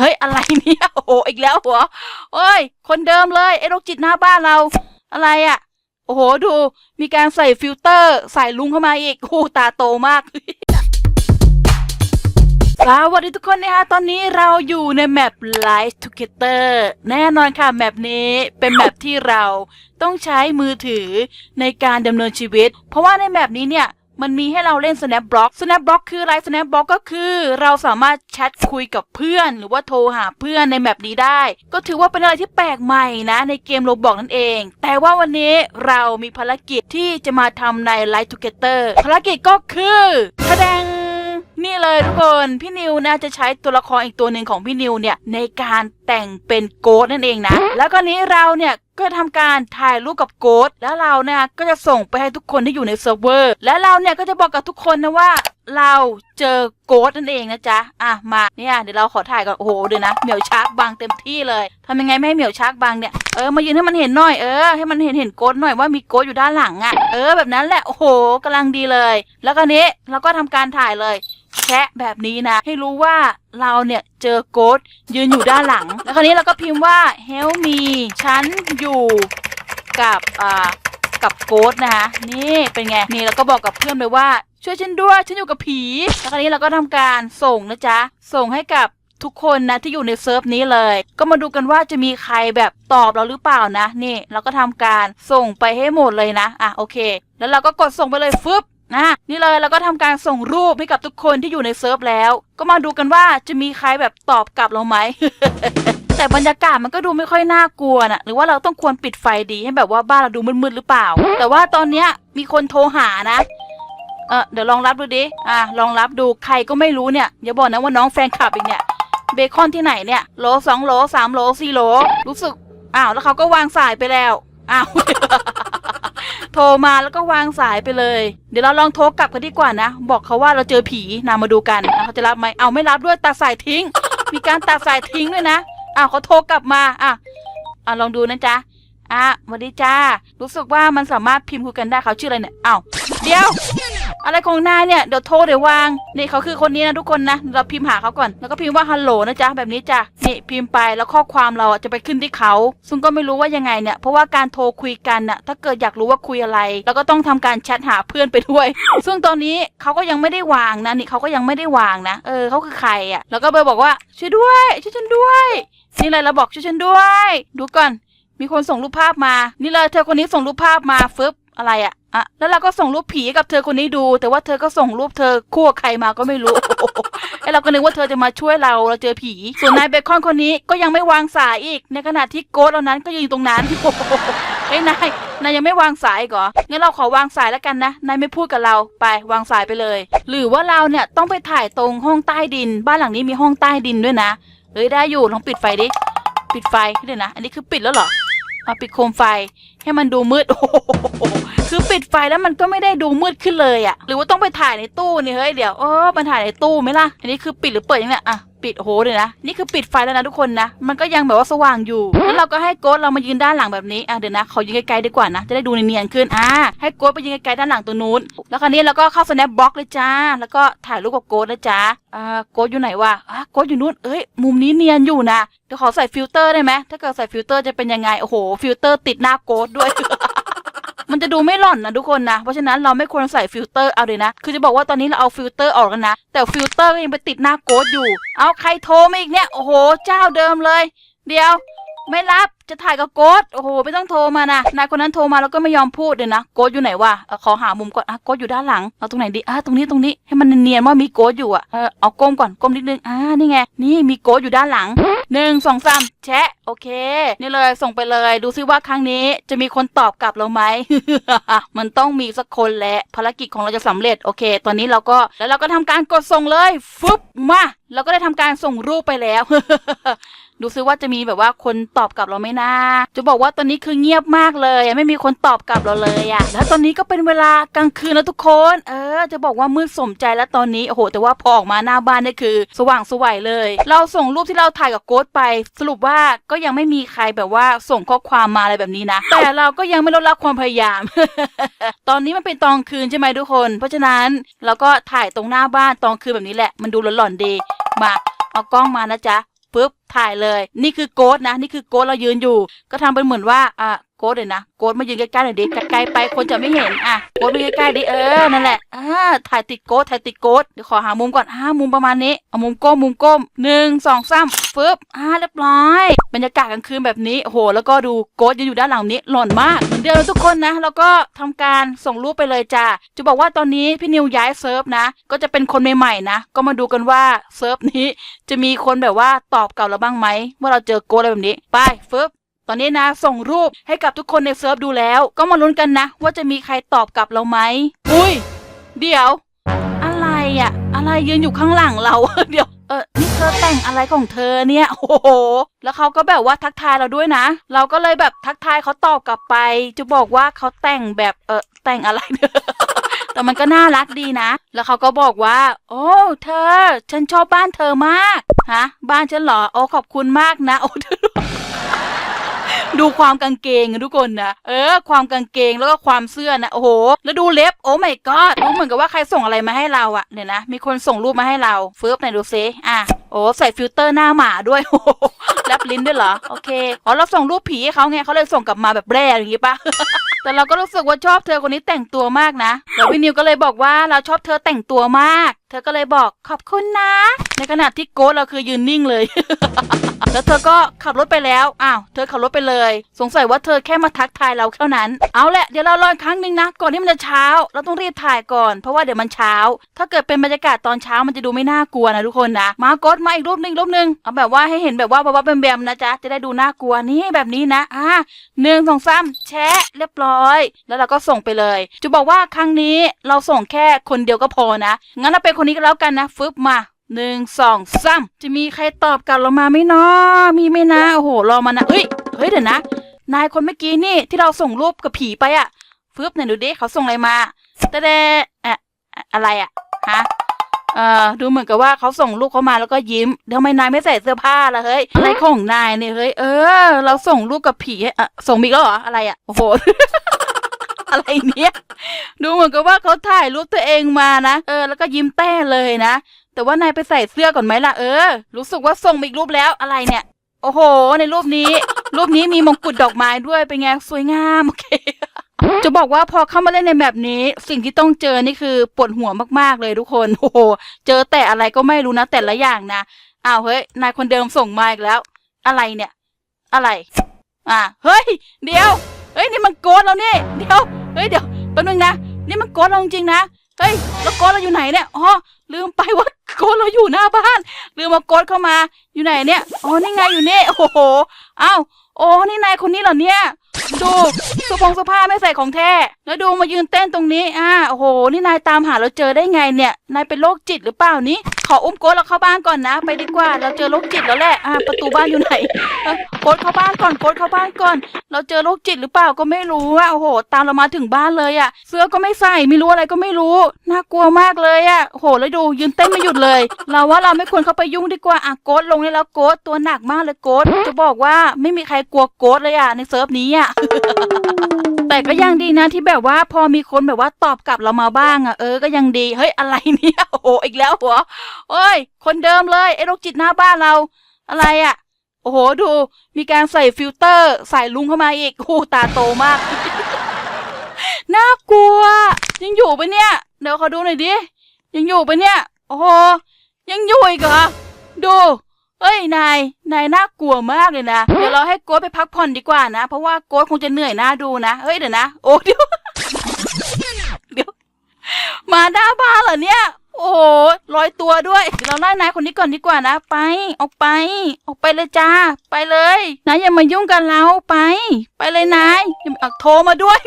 เฮ้ย อะไรเนี่ยโอ้โหอีกแล้วหรอโอ้ย คนเดิมเลยไอ้โรคจิตหน้าบ้านเรา อะไรอะ่ะ โอ้โหดู มีการใส่ฟิลเตอร์ใส่ลุงเข้ามาอีกโอ้ตาโตมากสวัสดีทุกคนนะคะตอนนี้เราอยู่ในแมป Life Together แน่นอนค่ะแมปนี้เป็นแมปที่เราต้องใช้มือถือในการดำเนินชีวิต เพราะว่าในแมปนี้เนี่ย มันมีให้เราเล่น Snap Block Snap Block คืออะไร Snap Block ก็คือเราสามารถแชทคุยกับเพื่อน หรือว่าโทรหาเพื่อนในแมปนี้ได้ ก็ถือว่าเป็นอะไรที่แปลกใหม่นะ ในเกมโลบอกนั่นเอง แต่ว่าวันนี้เรามีภารกิจที่จะมาทำใน l i ท e Together ภารกิจก็คือแสดง นี่เลยทุกคนพี่นิวนะจะใช้ตัวละครอีกตัวหนึ่งของพี่นิวเนี่ยในการแต่งเป็นโกดนั่นเองนะ แล้วก็นี้เราเนี่ยก็ทำการถ่ายรูปกับโกดแล้วเราเนี่ยก็จะส่งไปให้ทุกคนที่อยู่ในเซิร์ฟเวอร์ และเราเนี่ยก็จะบอกกับทุกคนนะว่าเราเจอโกดนั่นเองนะจ๊ะ อะมาเนี่ยเดี๋ยวเราขอถ่ายก่อน โอ้โหเดี๋ยวนะเหมียวชาร์กบังเต็มที่เลยทำยังไงไม่ให้เหมียวชาร์กบังเนี่ย เออมายืนให้มันเห็นหน่อย เออให้มันเห็นเห็นโกดหน่อยว่ามีโกดอยู่ด้านหลังอะ่ะ เออแบบนั้นแหละ โอ้โหกำลังดีเลย แล้วก็นี้เราก็ทำการถ่ายเลย แชะแบบนี้นะ ให้รู้ว่าเราเนี่ยเจอโกดยืนอยู่ด้านหลัง แล้วคราวนี้เราก็พิมพ์ว่า help me ฉันอยู่กับอ่ากับโกดนะคะนี่เป็นไงนี่เราก็บอกกับเพื่อนไปว่าช่วยฉันด้วยฉันอยู่กับผี แล้วคราวนี้เราก็ทำการส่งนะจ๊ะส่งให้กับทุกคนนะที่อยู่ในเซิร์ฟนี้เลย ก็มาดูกันว่าจะมีใครแบบตอบเราหรือเปล่านะ นี่ เราก็ทำการส่งไปให้หมดเลยนะ อะโอเค แล้วเราก็กดส่งไปเลยฟึบ นะนี่เลยเราก็ทำการส่งรูปให้กับทุกคนที่อยู่ในเซิร์ฟแล้ว ก็มาดูกันว่าจะมีใครแบบตอบกลับเราไหม แต่บรรยากาศมันก็ดูไม่ค่อยน่ากลัวนะหรือว่าเราต้องควรปิดไฟดีให้แบบว่าบ้านเราดูมืดๆหรือเปล่า แต่ว่าตอนเนี้ยมีคนโทรหานะเออเดี๋ยวลองรับดูดิอะลองรับดูใครก็ไม่รู้เนี่ยอย่าบอกนะว่าน้องแฟนคลับอีกเนี่ยเบคอนที่ไหนเนี่ยโหลสองโหลสามโหลสี่โหลรู้สึกอ้าวแล้วเขาก็วางสายไปแล้วอ้าว โทรมาแล้วก็วางสายไปเลย เดี๋ยวเราลองโทรกลับกันดีกว่านะ บอกเขาว่าเราเจอผีนามาดูกันเขาจะรับไหมเอาไม่รับด้วยตัดสายทิ้ง มีการตัดสายทิ้งด้วยนะอ้าวเขาโทรกลับมาอะอะลองดูนะจ๊ะอะสวัสดีจ้า รู้สึกว่ามันสามารถพิมพ์คุยกันได้เขาชื่ออะไรเนี่ยอ้าวเดี๋ยว อะไรของนายเนี่ยเดี๋ยวโทรเดี๋ยววางนี่เขาคือคนนี้นะทุกคนนะเราพิมพ์หาเขาก่อน แล้วก็พิมพ์ว่าฮัลโหลนะจ๊ะแบบนี้จ้ะนี่พิมพ์ไปแล้วข้อความเราอะจะไปขึ้นที่เขาซึ่งก็ไม่รู้ว่ายังไงเนี่ยเพราะว่าการโทรคุยกันน่ะถ้าเกิดอยากรู้ว่าคุยอะไรเราก็ต้องทำการแชทหาเพื่อนไปด้วย ซึ่งตอนนี้เขาก็ยังไม่ได้วางนะนี่เขาก็ยังไม่ได้วางนะเออเขาคือใครอะแล้วก็ไปบอกว่าช่วยด้วยช่วยฉันด้วยนี่เลยเราบอกช่วยฉันด้วย ดูก่อน มีคนส่งรูปภาพมา นี่เลยเธอคนนี้ส่งรูปภาพมาฟึบอะไรอะ อะแล้วเราก็ส่งรูปผีให้กับเธอคนนี้ดู แต่ว่าเธอก็ส่งรูปเธอคู่กับใครมาก็ไม่รู้ไอเราก็นึกว่าเธอจะมาช่วยเราเราเจอผี ส่วนนายเบคอนคนนี้ก็ยังไม่วางสายอีก ในขณะที่โกดเหล่านั้นก็ยืนอยู่ตรงนั้นเฮ้ยนายนายยังไม่วางสายกเหรองั้นเราขอวางสายแล้วกันนะ นายไม่พูดกับเรา ไปวางสายไปเลย หรือว่าเราเนี่ยต้องไปถ่ายตรงห้องใต้ดิน บ้านหลังนี้มีห้องใต้ดินด้วยนะ เฮ้ยได้อยู่ลองปิดไฟดิ ปิดไฟเดี๋ยวนะ อันนี้คือปิดแล้วเหรอมาปิดโคมไฟให้มันดูมืด โอ้โห แล้วมันก็ไม่ได้ดูมืดขึ้นเลยอะหรือว่าต้องไปถ่ายในตู้นี่เฮ้ยเดี๋ยวเออมันถ่ายในตู้ไหมล่ะอันนี้คือปิดหรือเปิดยังไงอะปิดโหเลยนะนี่คือปิดไฟแล้วนะทุกคนนะ มันก็ยังแบบว่าสว่างอยู่แล้วเราก็ให้โกดเรามายืนด้านหลังแบบนี้อะเดี๋ยวนะขอยืนไกลๆดีกว่านะจะได้ดูเนียนๆขึ้นอ่าให้โกดไปยืนไกลๆด้านหลังตัวนู้น แล้วคราวนี้เราก็เข้า snap box เลยจ้า แล้วก็ถ่ายรูปกับโกดนะจ้าอ่าโกดอยู่ไหนวะอะโกดอยู่นู้นเอ้ยมุมนี้เนียนอยู่นะเดี๋ยวขอใส่ฟิลเตอร์ได้ไหมถ้าเกิดใส่ฟิลเตอร์จะเป็นยังไงโอ้โหฟิลเตอร์ติดหน้าโกดด้วย มันจะดูไม่หล่อนนะทุกคนนะ เพราะฉะนั้นเราไม่ควรใส่ฟิลเตอร์เอาเลยนะ คือจะบอกว่าตอนนี้เราเอาฟิลเตอร์ออกแล้วนะ แต่ฟิลเตอร์ก็ยังไปติดหน้าโกดอยู่ เอาใครโทรมาอีกเนี่ย โอ้โห เจ้าเดิมเลย เดี๋ยว ไม่รับจะถ่ายกับโกดโอ้โห ไม่ต้องโทรมานะ นายคนนั้นโทรมาแล้วก็ไม่ยอมพูดเลยนะ โกดอยู่ไหนวะเออขอหามุมก่อนอะโกดอยู่ด้านหลัง เอาตรงไหนดีอะตรงนี้ตรงนี้ ให้มันเนียนๆว่ามีโกดอยู่อะ เออเอาก้มก่อน ก้มนิดนึง อ่า นี่ไง นี่มีโกดอยู่ด้านหลังหนึ่งสองสามแชะ โอเค นี่เลยส่งไปเลย ดูซิว่าครั้งนี้จะมีคนตอบกลับเราไหม มันต้องมีสักคนแหละภารกิจของเราจะสำเร็จ โอเค ตอนนี้เราก็ แล้วเราก็ทำการกดส่งเลย ฟึบ มา เราก็ได้ทำการส่งรูปไปแล้ว ดูซิว่าจะมีแบบว่าคนตอบกลับเราไหมนะจะบอกว่าตอนนี้คือเงียบมากเลยไม่มีคนตอบกลับเราเลยอะแล้วตอนนี้ก็เป็นเวลากลางคืนแล้วทุกคน เออ จะบอกว่ามืดสมใจแล้วตอนนี้โอ้โหแต่ว่าพอออกมาหน้าบ้านนี่คือ สว่างสวยเลย เราส่งรูปที่เราถ่ายกับโกดไป สรุปว่าก็ยังไม่มีใครแบบว่าส่งข้อความมาอะไรแบบนี้นะ แต่เราก็ยังไม่ลดละความพยายาม ตอนนี้มันเป็นตอนคืนใช่ไหมทุกคน เพราะฉะนั้นเราก็ถ่ายตรงหน้าบ้านตอนคืนแบบนี้แหละ มันดูหลอนๆดีมาเอากล้องมานะจ๊ะ ปึ๊บถ่ายเลย นี่คือโกดนะ นี่คือโกดเรายืนอยู่ ก็ทำเป็นเหมือนว่าอะ โกดเลยนะโกดมายืนใกล้ๆหน่อยดิไกลๆไปคนจะไม่เห็นอะโกดมาใกล้ๆดิเออนั่นแหละอ่าถ่ายติดโกดถ่ายติดโกดเดี๋ยวขอหามุมก่อนอ่ามุมประมาณนี้เอามุมก้มมุมก้มหนึ่งสองสามปึ๊บอ่าเรียบร้อยบรรยากาศกลางคืนแบบนี้โหแล้วก็ดูโกดยืนอยู่ด้านหลังนี้หล่อนมากเหมือนเดิมทุกคนนะแล้วก็ทำการส่งรูปไปเลยจ้าจะบอกว่าตอนนี้พี่นิวย้ายเซิร์ฟนะ ก็จะเป็นคนใหม่ๆนะ ก็มาดูกันว่าเซิร์ฟนี้ จะมีคนแบบว่าตอบเกลับเราบ้างไหมว่าเราเจอโกดอะไรแบบนี้ ไปฟึบ ตอนนี้นะ ส่งรูปให้กับทุกคนในเซิร์ฟดูแล้ว ก็มาลุ้นกันนะ ว่าจะมีใครตอบกลับเราไหมอุ้ย เดี๋ยว อะไรอะอะไรยืนอยู่ข้างหลังเรา เดี๋ยวเออนี่เธอแต่งอะไรของเธอเนี่ย โอ้โห แล้วเขาก็แบบว่าทักทายเราด้วยนะ เราก็เลยแบบทักทายเขาตอบกลับไป จะบอกว่าเขาแต่งแบบเออแต่งอะไรแต่มันก็น่ารักดีนะ แล้วเขาก็บอกว่า โอ้ เธอ ฉันชอบบ้านเธอมาก ฮะ บ้านฉันเหรอ โอ้ขอบคุณมากนะ โอ้เธอ ดูความกางเกงอะทุกคนนะเออ ความกางเกงแล้วก็ความเสื้อนะโอ้โห แล้วดูเล็บโอ้ไม่ก็รู้เหมือนกับว่าใครส่งอะไรมาให้เราอะเนี่ยนะมีคนส่งรูปมาให้เราเฟิร์บไหนดูซิอะ โอ้ใส่ฟิลเตอร์หน้าหมาด้วยโอ้แลบลิ้นด้วยเหรอ โอเคอ๋อเราส่งรูปผีให้เขาไงเขาเลยส่งกลับมาแบบแร่อย่างงี้ปะแต่เราก็รู้สึกว่าชอบเธอคนนี้แต่งตัวมากนะแล้วพี่นิวก็เลยบอกว่าเราชอบเธอแต่งตัวมาก เธอก็เลยบอกขอบคุณนะ ในขณะที่โกดเราคือยืนนิ่งเลย แล้วเธอก็ขับรถไปแล้ว อ้าว เธอขับรถไปเลย สงสัยว่าเธอแค่มาทักทายเราเท่านั้น เอาแหละ เดี๋ยวเรารออีกครั้งหนึ่งนะ ก่อนที่มันจะเช้า เราต้องรีบถ่ายก่อน เพราะว่าเดี๋ยวมันเช้า ถ้าเกิดเป็นบรรยากาศตอนเช้ามันจะดูไม่น่ากลัวนะทุกคนนะ มากดมาอีกรูปหนึ่งรูปหนึ่งเอาแบบว่าให้เห็นแบบว่าแบ้าๆแบมๆนะจ๊ะจะได้ดูน่ากลัวนี่แบบนี้นะอ่าหนึ่งสองสามแชะเรียบร้อย แล้วเราก็ส่งไปเลย จะบอกว่าครั้งนี้เราส่งแค่คนเดียวก็พอนะ งั้นเราเป็นคนนี้ก็แล้วกันนะฟึบมาหนึ่งสองสามจะมีใครตอบกลับเรามาไหมเนาะมีไหมนะโอ้โหรอมานะเฮ้ยเฮ้ยเดี๋ยวนะ นายคนเมื่อกี้นี่ที่เราส่งรูปกับผีไปอะฟึบไหนดูดิเขาส่งอะไรมาแต่แต่อะอะอะไรอะฮะ เอ่อดูเหมือนกับว่าเขาส่งรูปเขามาแล้วก็ยิ้มทำไมนายไม่ใส่เสื้อผ้าล่ะเฮ้ยอะไรของนายเนี่ยเฮ้ยเออ เราส่งรูปกับผีให้อะส่งมีกแล้วเหรออะไรอะโอ้โห อะไรเนี่ย ดูเหมือนกับว่าเขาถ่ายรูปตัวเองมานะเออแล้วก็ยิ้มแต้เลยนะ แต่ว่านายไปใส่เสื้อก่อนไหมล่ะเออ รู้สึกว่าส่งมาอีกรูปแล้วอะไรเนี่ย โอ้โห ในรูปนี้ รูปนี้มีมงกุฎดอกไม้ด้วยเป็นไงสวยงามโอเค จะบอกว่าพอเข้ามาเล่นในแบบนี้ สิ่งที่ต้องเจอนี่คือปวดหัวมากๆเลยทุกคนโอ้โหเจอแต่อะไรก็ไม่รู้นะแต่ละอย่างนะอ้าวเฮ้ยนายคนเดิมส่งมาอีกแล้ว อะไรเนี่ย อะไร อ่าเฮ้ย เดี๋ยวเฮ้ยนี่มันโกดเรานี่เดี๋ยวเฮ้ยเดี๋ยวแป๊บนึงนะนี่มันโกดเราจริงนะเฮ้ยแล้วโกดเราอยู่ไหนเนี่ยอ๋อลืมไปว่าโกดเราอยู่หน้าบ้านลืมมาโกดเข้ามาอยู่ไหนเนี่ยอ๋อนี่ไงอยู่นี่โอ้โหอ้าวโอ้นี่นายคนนี้เหรอเนี่ย ดูสื้อผงสื้อผ้าไม่ใส่ของแท้ แล้วดูมายืนเต้นตรงนี้ อ่า โอ้โห นี่นายตามหาเราเจอได้ไงเนี่ย นายเป็นโรคจิตหรือเปล่านี้ ขออุ้มโกดเราเข้าบ้านก่อนนะ ไปดีกว่า เราเจอโรคจิตแล้วแหละ อ่า ประตูบ้านอยู่ไหนโกดเข้าบ้านก่อน โกดเข้าบ้านก่อน เราเจอโรคจิตหรือเปล่าก็ไม่รู้อะโอ้โห ตามเรามาถึงบ้านเลยอะ เสื้อก็ไม่ใส่ ไม่รู้อะไรก็ไม่รู้ น่ากลัวมากเลยอะ โอ้โห แล้วดูยืนเต้นไม่หยุดเลย เราว่าเราไม่ควรเข้าไปยุ่งดีกว่า อะโกดลงได้แล้วโกดตัวหนักมากเลยโกดจะบอกว่าไม่มีใครกลัวโกดเลยอะในเซิร์ฟนี้อะแต่ก็ยังดีนะที่แบบว่าพอมีคนแบบว่าตอบกลับเรามาบ้างอะเออก็ยังดีเฮ้ยอะไรเนี่ยโอ้โหอีกแล้วหัวโอ้ย คนเดิมเลยไอ้โรคจิตหน้าบ้านเรา อะไรอะโอ้โหดู มีการใส่ฟิลเตอร์ ใส่ลุงเข้ามาอีกโอ้ตาโตมาก น่ากลัว ยังอยู่ปะเนี่ย เดี๋ยวขอดูหน่อยดิยังอยู่ปะเนี่ย โอ้โหยังอยู่อีกเหรอดู เอ้ยนายนายน่ากลัวมากเลยนะ เดี๋ยวเราให้โก้ไปพักผ่อนดีกว่านะ เพราะว่าโก้คงจะเหนื่อยหน้าดูนะเฮ้ยเดี๋ยวนะโอ้เดี๋ยวเดี๋ยวมาหน้าบ้านเหรอเนี่ย โอ้โหลอยตัวด้วยเราไล่นายคนนี้ก่อนดีกว่านะ ไป ออกไป ออกไปเลยจ้า ไปเลยนายอย่ามายุ่งกับเราไป ไปเลยนายอย่ามาเอาโทรมาด้วย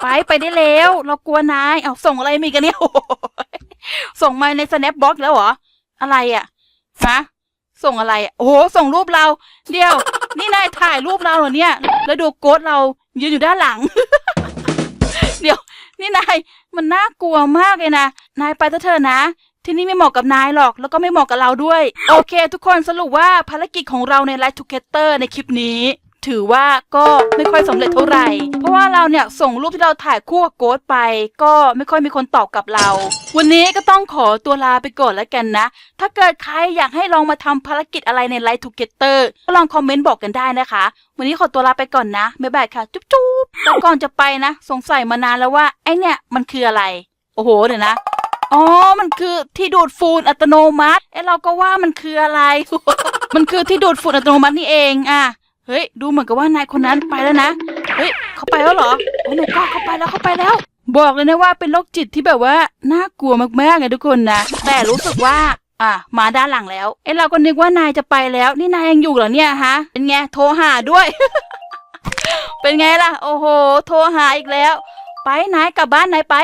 ไปไปได้แล้ว เรากลัวนายเอาส่งอะไรมีกันเนี่ยโอ้โหส่งมาใน snapbox แล้วเหรออะไรอะฮะ ส่งอะไรอะโอ้โห ส่งรูปเรา เดียว นี่นายถ่ายรูปเราเหรอเนี่ย แล้วดูโกดเรายืนอยู่ด้านหลัง เดี๋ยว นี่นาย มันน่ากลัวมากเลยนะ นายไปเถอะเถอะนะ ที่นี่ไม่เหมาะกับนายหรอก แล้วก็ไม่เหมาะกับเราด้วย โอเค ทุกคนสรุปว่าภารกิจของเราในไลฟ์ทูเกเตอร์ในคลิปนี้ ถือว่าก็ไม่ค่อยสำเร็จเท่าไหร่ เพราะว่าเราเนี่ยส่งรูปที่เราถ่ายคู่กับโกดไป ก็ไม่ค่อยมีคนตอบกลับเรา วันนี้ก็ต้องขอตัวลาไปก่อนแล้วกันนะ ถ้าเกิดใครอยากให้ลองมาทำภารกิจอะไรใน Light Together ก็ลองคอมเมนต์บอกกันได้นะคะ วันนี้ขอตัวลาไปก่อนนะบ๊ายบายค่ะ จุ๊บจุ๊บแต่ก่อนจะไปนะ สงสัยมานานแล้วว่าไอเนี่ยมันคืออะไร โอ้โหเดี๋ยวนะอ๋อ มันคือที่ดูดฝุ่นอัตโนมัติ เอ้เราก็ว่ามันคืออะไร มันคือที่ดูดฝุ่นอัตโนมัตินี่เอง อะ เฮ้ย ดูเหมือนกับว่านายคนนั้นไปแล้วนะ เฮ้ย เขาไปแล้วเหรอ โอ้หนูก็เขาไปแล้วเขาไปแล้ว บอกเลยนะว่าเป็นโรคจิตที่แบบว่าน่ากลัวมากๆไงทุกคนนะ แต่รู้สึกว่าอะมาด้านหลังแล้ว เอ้เราก็นึกว่านายจะไปแล้ว นี่นายยังอยู่เหรอเนี่ยฮะ เป็นไง โทรหาด้วย เป็นไงล่ะ โอ้โห โทรหาอีกแล้ว ไปนายกลับบ้านนายไป